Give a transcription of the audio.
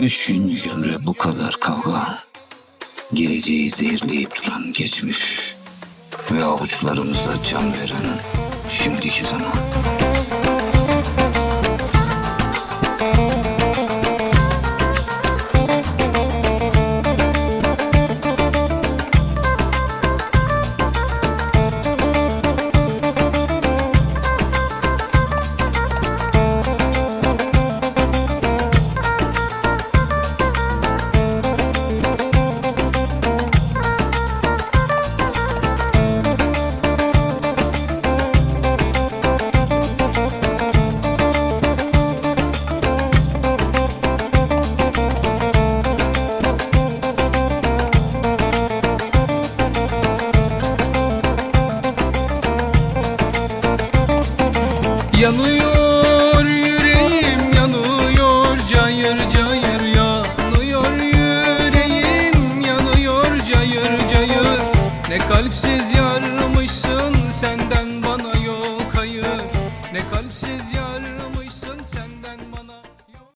Üç günlük ömre bu kadar kavga. Geleceği zehirleyip duran geçmiş. Ve avuçlarımıza can veren şimdiki zaman. Yanıyor yüreğim yanıyor cayır cayır yanıyor yüreğim yanıyor cayır cayır. Ne kalpsiz yarmışsın senden bana yok hayır. Ne kalpsiz yarmışsın